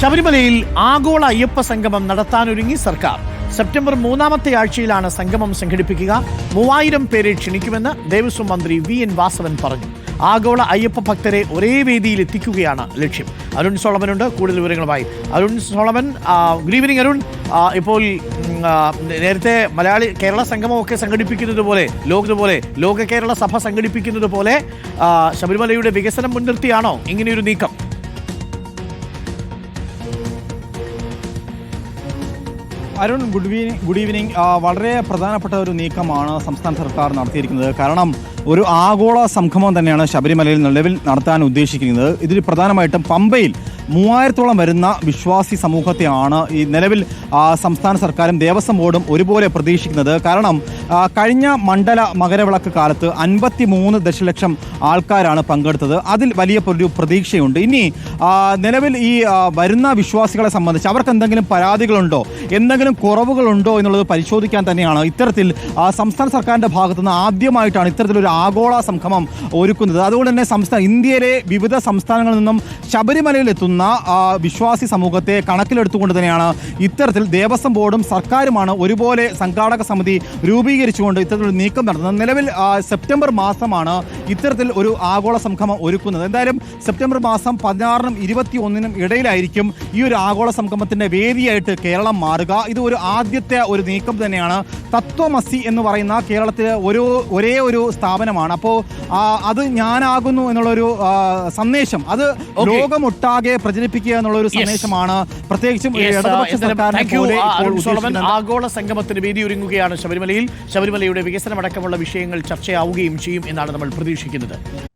ശബരിമലയിൽ ആഗോള അയ്യപ്പ സംഗമം നടത്താനൊരുങ്ങി സർക്കാർ. സെപ്റ്റംബർ മൂന്നാമത്തെ ആഴ്ചയിലാണ് സംഗമം സംഘടിപ്പിക്കുക. മൂവായിരം പേരെ ക്ഷണിക്കുമെന്ന് ദേവസ്വം മന്ത്രി വി എൻ വാസവൻ പറഞ്ഞു. ആഗോള അയ്യപ്പ ഭക്തരെ ഒരേ വേദിയിൽ എത്തിക്കുകയാണ് ലക്ഷ്യം. അരുൺ സോളമനുണ്ട് കൂടുതൽ വിവരങ്ങളുമായി Arun Solomon. Good evening Arun. ഇപ്പോൾ നേരത്തെ മലയാളി കേരള സംഗമമൊക്കെ സംഘടിപ്പിക്കുന്നത് പോലെ ലോക പോലെ ലോക കേരള സഭ സംഘടിപ്പിക്കുന്നത് പോലെ ശബരിമലയുടെ വികസനം മുൻനിർത്തിയാണോ ഇങ്ങനെയൊരു നീക്കം? Arun good evening good evening. വളരെ പ്രധാനപ്പെട്ട ഒരു നീക്കമാണ് സംസ്ഥാന സർക്കാർ നടത്തിയിരിക്കുന്നത്. കാരണം ഒരു ആഗോള സംഗമം തന്നെയാണ് ശബരിമലയിൽ നിലവിൽ നടത്താൻ ഉദ്ദേശിക്കുന്നത്. ഇതിൽ പ്രധാനമായിട്ടും പമ്പയിൽ മൂവായിരത്തോളം വരുന്ന വിശ്വാസി സമൂഹത്തെയാണ് ഈ നിലവിൽ സംസ്ഥാന സർക്കാരും ദേവസ്വം ബോർഡും ഒരുപോലെ പ്രതീക്ഷിക്കുന്നത്. കാരണം കഴിഞ്ഞ മണ്ഡല മകരവിളക്ക് കാലത്ത് അൻപത്തി മൂന്ന് ദശലക്ഷം ആൾക്കാരാണ് പങ്കെടുത്തത്. അതിൽ വലിയ ഒരു പ്രതീക്ഷയുണ്ട്. ഇനി നിലവിൽ ഈ വരുന്ന വിശ്വാസികളെ സംബന്ധിച്ച് അവർക്ക് എന്തെങ്കിലും പരാതികളുണ്ടോ? എന്തെങ്കിലും കുറവുകളുണ്ടോ എന്നുള്ളത് പരിശോധിക്കാൻ തന്നെയാണ് ഇത്തരത്തിൽ സംസ്ഥാന സർക്കാരിന്റെ ഭാഗത്തുനിന്ന് ആദ്യമായിട്ടാണ് ഇത്തരത്തിലൊരു ആഗോള സംഗമം ഒരുക്കുന്നത്. അതുകൊണ്ട് തന്നെ സംസ്ഥാന ഇന്ത്യയിലെ വിവിധ സംസ്ഥാനങ്ങളിൽ നിന്നും ശബരിമലയിൽ എത്തുന്ന വിശ്വാസി സമൂഹത്തെ കണക്കിലെടുത്തുകൊണ്ട് തന്നെയാണ് ഇത്തരത്തിൽ ദേവസ്വം ബോർഡും സർക്കാരുമാണ് ഒരുപോലെ സംഘാടക സമിതി രൂപീകരിച്ചുകൊണ്ട് ഇത്തരത്തിലൊരു നീക്കം നടത്തുന്നത്. നിലവിൽ സെപ്റ്റംബർ മാസമാണ് ഇത്തരത്തിൽ ഒരു ആഗോള സംഗമം ഒരുക്കുന്നത്. എന്തായാലും സെപ്റ്റംബർ മാസം പതിനാറിനും ഇരുപത്തി ഒന്നിനും ഇടയിലായിരിക്കും ഈ ഒരു ആഗോള സംഗമത്തിന്റെ വേദിയായിട്ട് കേരളം മാറുക. ഇത് ഒരു ആദ്യത്തെ ഒരു നീക്കം തന്നെയാണ് തത്വമസി എന്ന് പറയുന്ന കേരളത്തിലെ ഒരു ഒരേ ഒരു സ്ഥാപനമാണ്. അപ്പോൾ അത് ഞാനാകുന്നു എന്നുള്ളൊരു സന്ദേശം. അത്. ലോകമൊട്ടാകെ പ്രചരിപ്പിക്കുക എന്നുള്ള ഒരു സന്ദേശമാണ്. പ്രത്യേകിച്ചും ആഗോള സംഗമത്തിന് വേദി ഒരുങ്ങുകയാണ് ശബരിമലയിൽ. ശബരിമലയുടെ വികസനമടക്കമുള്ള വിഷയങ്ങൾ ചർച്ചയാവുകയും ചെയ്യും എന്നാണ് നമ്മൾ പ്രതീക്ഷിക്കുന്നത്.